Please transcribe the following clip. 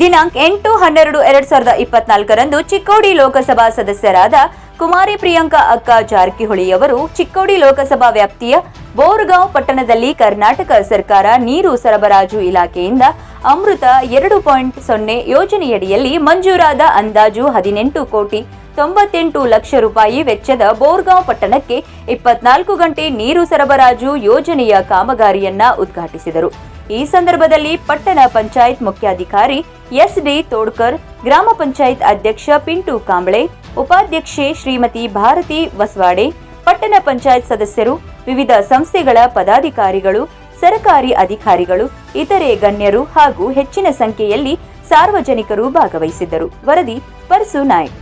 ದಿನಾಂಕ ಎಂಟು, ಹನ್ನೆರಡು, ಎರಡ್ ಸಾವಿರದ ಇಪ್ಪತ್ನಾಲ್ಕರಂದು ಚಿಕ್ಕೋಡಿ ಲೋಕಸಭಾ ಸದಸ್ಯರಾದ ಕುಮಾರಿ ಪ್ರಿಯಾಂಕಾ ಅಕ್ಕ ಜಾರಕಿಹೊಳಿಯವರು ಚಿಕ್ಕೋಡಿ ಲೋಕಸಭಾ ವ್ಯಾಪ್ತಿಯ ಬೋರ್ಗಾಂವ್ ಪಟ್ಟಣದಲ್ಲಿ ಕರ್ನಾಟಕ ಸರ್ಕಾರ ನೀರು ಸರಬರಾಜು ಇಲಾಖೆಯಿಂದ ಅಮೃತ ಎರಡು ಪಾಯಿಂಟ್ ಸೊನ್ನೆ ಯೋಜನೆಯಡಿಯಲ್ಲಿ ಮಂಜೂರಾದ ಅಂದಾಜು ಹದಿನೆಂಟು ಕೋಟಿ ತೊಂಬತ್ತೆಂಟು ಲಕ್ಷ ರೂಪಾಯಿ ವೆಚ್ಚದ ಬೋರ್ಗಾಂವ್ ಪಟ್ಟಣಕ್ಕೆ ಇಪ್ಪತ್ನಾಲ್ಕು ಗಂಟೆ ನೀರು ಸರಬರಾಜು ಯೋಜನೆಯ ಕಾಮಗಾರಿಯನ್ನ ಉದ್ಘಾಟಿಸಿದರು. ಈ ಸಂದರ್ಭದಲ್ಲಿ ಪಟ್ಟಣ ಪಂಚಾಯತ್ ಮುಖ್ಯಾಧಿಕಾರಿ ಎಸ್ ಡಿ ತೋಡ್ಕರ್, ಗ್ರಾಮ ಪಂಚಾಯತ್ ಅಧ್ಯಕ್ಷ ಪಿಂಟು ಕಾಂಬಳೆ, ಉಪಾಧ್ಯಕ್ಷೆ ಶ್ರೀಮತಿ ಭಾರತಿ ವಸ್ವಾಡೆ ಪಟ್ಟಣ ಪಂಚಾಯತ್ ಸದಸ್ಯರು ವಿವಿಧ ಸಂಸ್ಥೆಗಳ ಪದಾಧಿಕಾರಿಗಳು, ಸರಕಾರಿ ಅಧಿಕಾರಿಗಳು, ಇತರೆ ಗಣ್ಯರು ಹಾಗೂ ಹೆಚ್ಚಿನ ಸಂಖ್ಯೆಯಲ್ಲಿ ಸಾರ್ವಜನಿಕರು ಭಾಗವಹಿಸಿದ್ದರು. ವರದಿ ಪರ್ಸು ನಾಯ್ಕ್.